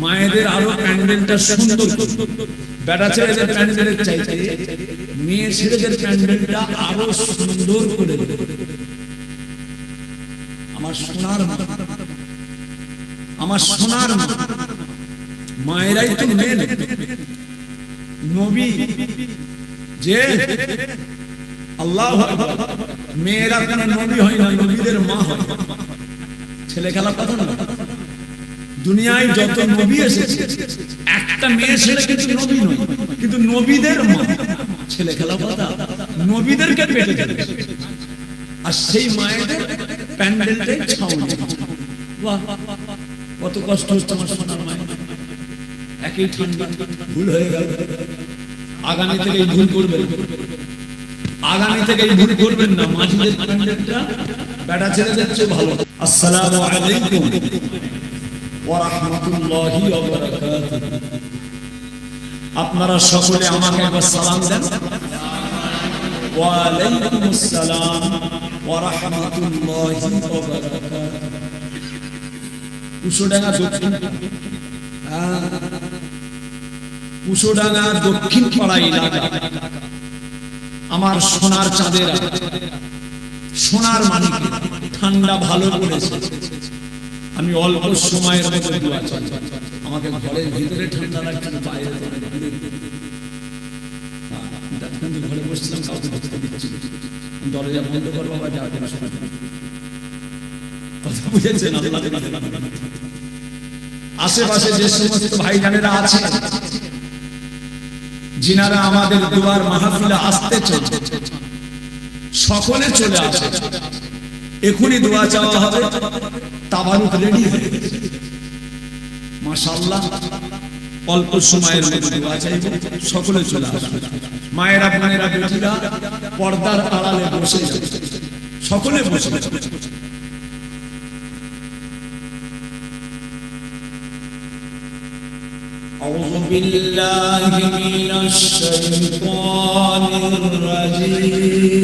মায়েদের আরও প্যান্ডেলটা সুন্দর। বেটা ছেলেদের প্যান্ডেলের চাইতে মেয়ে ছেলেদের প্যান্ডেলটা আরও সুন্দর করে আমার সোনার আমার সোনার মায়েরাই তো মেন নবী। যে আল্লাহ মেয়েরা কোনো নবী হয় না, নবীদের মা হয়। ছেলে খেলা কথা না। দুনিয়ায় যত নবী এসেছে, একটা মেয়ে ছেলে কিন্তু নবী নয়, কিন্তু নবীদের ছেলে খেলা কথা নবীদেরকে পেটে দেবে আর সেই মায়েদের প্যান্ডেলটাই ছাউনি। কত কষ্ট হচ্ছে আমার সোনার মায়ের। একই ঠান্ডা, ভুল হয়ে গেল। আগামী থেকে ভুল করবেন। আগামী থেকে ভুল করবেন না। মাঝিদের প্যান্ডেলটা বেটা ছেলেদের চেয়ে ভালো। আসসালামু আলাইকুম ওয়া রাহমাতুল্লাহি ওয়া বারাকাতুহু আপনারা সকলে আমাকে একবার সালাম দেন। দক্ষিণ আমার সোনার চাঁদের। সোনার মানিক। ঠান্ডা ভালো পড়েছে আমি অল্প সময়ের মধ্যে দোয়া চাই আমাকে ঘরের ভিতরে ঠান্ডা না। বাইরে কিন্তু ঘরে বসছিলাম, কাউকে ঢুকতে দরজা বন্ধ করব আবার যাবে কথা বুঝেছেন আশেপাশে যে সমস্ত আছে যিনারা আমাদের দুয়ার মাহফিলে আসতে চলছে সকলে চলে আসে এখনই দোয়া চাওয়া হবে। তাবারুক রেডি হয়ে গেছে। মাশাআল্লাহ অল্প সময়ের মধ্যে দোয়া চাইব সকলে চলে আসবে মায়েরা বোনেরা বেটিরা পর্দার আড়ালে বসে যাবে। সকলে বসে যাবে। أعوذ بالله من الشيطان الرجيم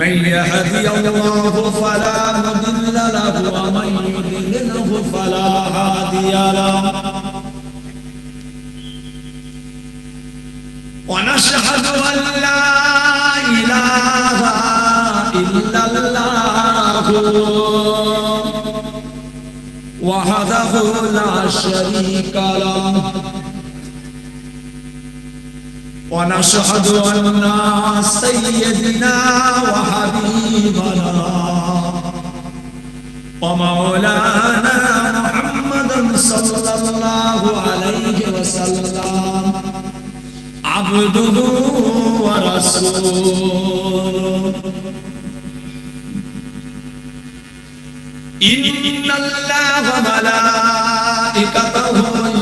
من يهدي الله فلا مضل له ومن يضلله فلا هادي له. ونشهد أن لا إله إلا الله. وحده لا شريك له. ونشهد أن سيدنا وحبيبنا ومولانا محمدا صلى الله عليه وسلم عبده ورسوله إن الله ملائكته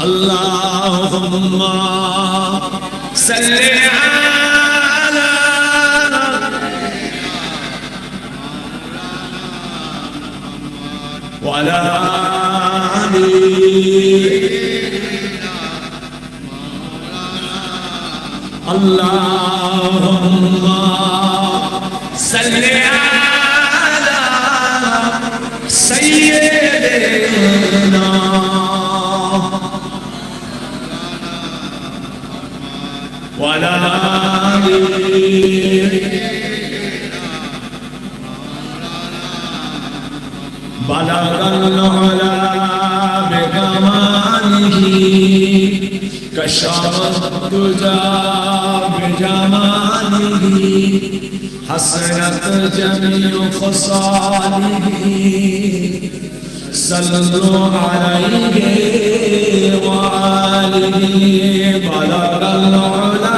اللهم صل على وعلى آله اللهم صل على سيدنا وعلى آله بلغ العلا بكماله كشف الدجى بجماله حسنت جميع خصاله صلوا عليه وآله بلغ العلا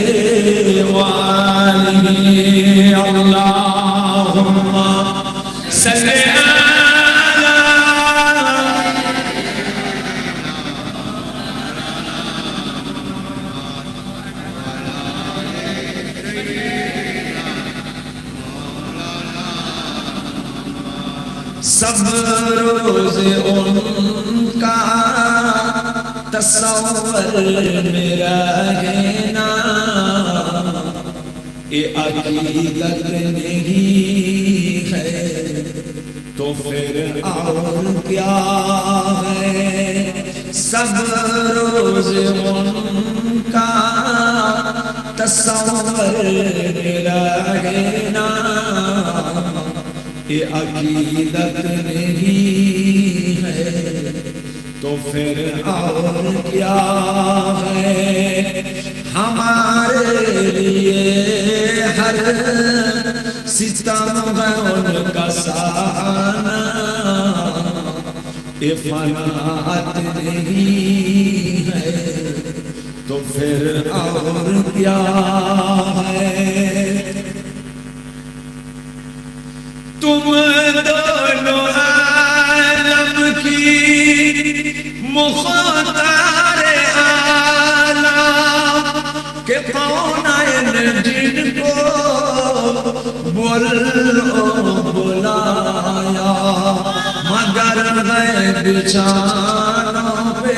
روز ان کا تصور میرا ہے نا۔ یہ عقیدت نہیں ہے۔ تو پھر اور کیا ہے؟ سب روز ان کا تصور میرا ہے نا۔ کہ عقیدت نہیں ہے، تو پھر اور کیا ہے؟ ہمارے لیے ہر ستم ہے ان کا سانا افنات نہیں ہے، تو پھر اور کیا ہے؟ پر بلایا، مگر میں بچانوں پہ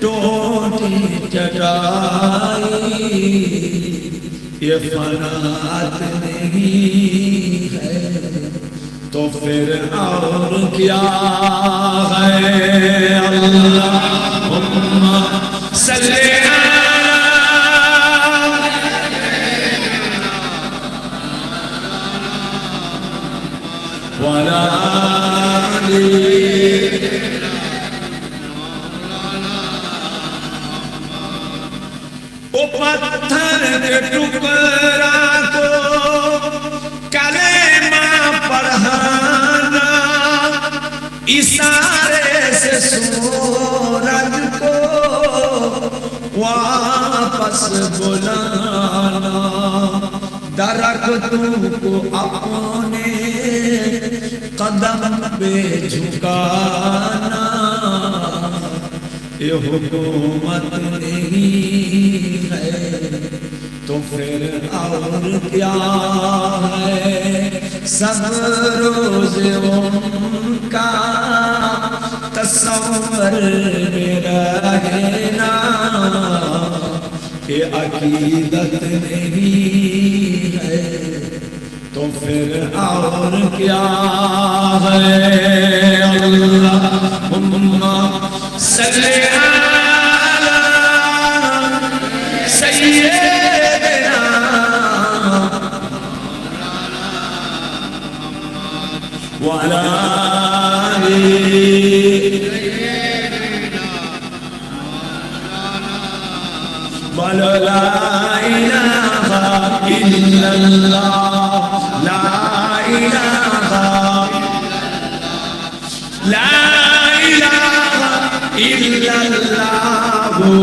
ٹوٹی چٹائی۔ یہ فنات نہیں ہے، تو پھر اور کیا ہے؟ اللہ امہ صلی आली ओ पत्थर के टुकड़ा को कलेमा पढ़ाना इशारे से सूरज को वापस बुलाना दरख्तों को अपने قدم پہ جھکانا، یہ حکومت نہیں ہے، تو پھر اور کیا ہے؟ سب روز ان کا تصور میں رہنا کہ عقیدت نہیں ہے۔ تنفر عورك يا غير الله اللهم صل على سيدنا وعلى ولا لا إله إلا الله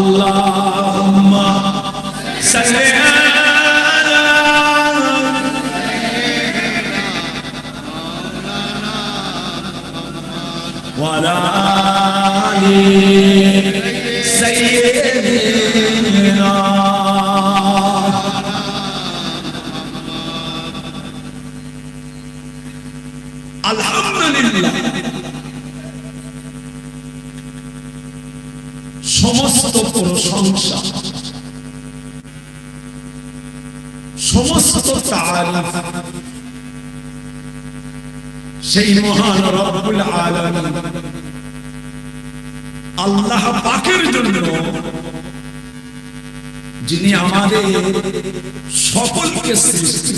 Allah. সমস্ত প্রশংসা। সমস্ত তারিফ সেই মহান রব্বুল আলামিন আল্লাহ পাকের জন্য যিনি আমাদের সকলকে সৃষ্টি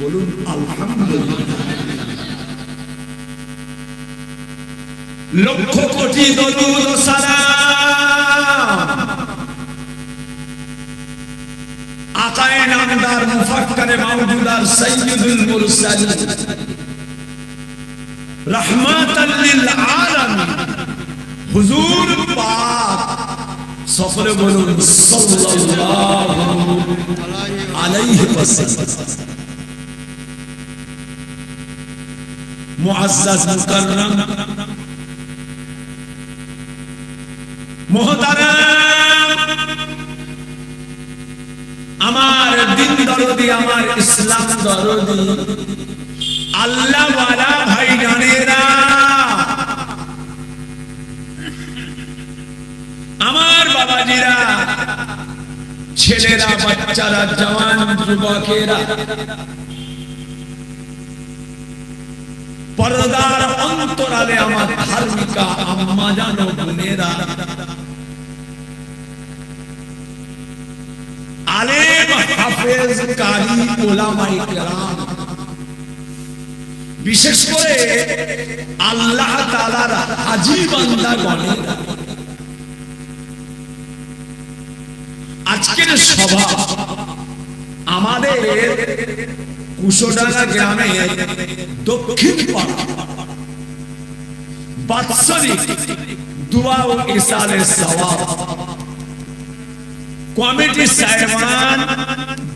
বলুন, আলহামদুলিল্লাহ। লক্ষ কোটি দরুদ সালাম। আকায়ে নামদার মুফাক্কারে মাওজুদার সাইয়্যিদুল মুরসালিন। রাহমাতাল আমার দিন দরদি, আমার ইসলাম দরদি। আল্লাহ ভাই আমার বাবাজিরা, ছেলেরা, বাচ্চারা, জওয়ান যুবকেরা। পর্দার অন্তরালে আমার ধার্মিকা আম্মা জানো বোনেরা। আলেম হাফেজ কারি ওলামাই কেরাম। বিশেষ করে আল্লাহ তাআলার হাজী বান্দা গণেরা আজকের সভা আমাদের কুশোডাঙ্গা গ্রামে দক্ষিণ পাড়া বাৎসরিক দোয়া ও ইসালে সওয়াব কমিটি সাহেবান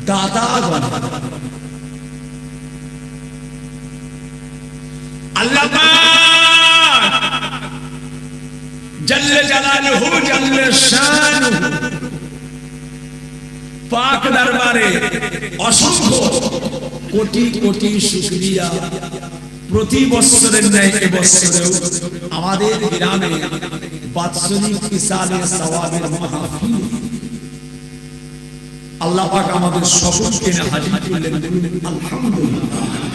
দাদাগণ আল্লাহ জল্লে জালালুহু, জল্লে শানুহু, পাক দরবারে অসংখ্য কোটি কোটি শুকরিয়া। প্রতি বছরের ন্যায় এবছরেও আমাদের গ্রামে বাৎসরিক ইসালে সওয়াবের মাহফিল। আল্লাহ পাক আমাদের সকলকে হাজির করলেন আলহামদুলিল্লাহ।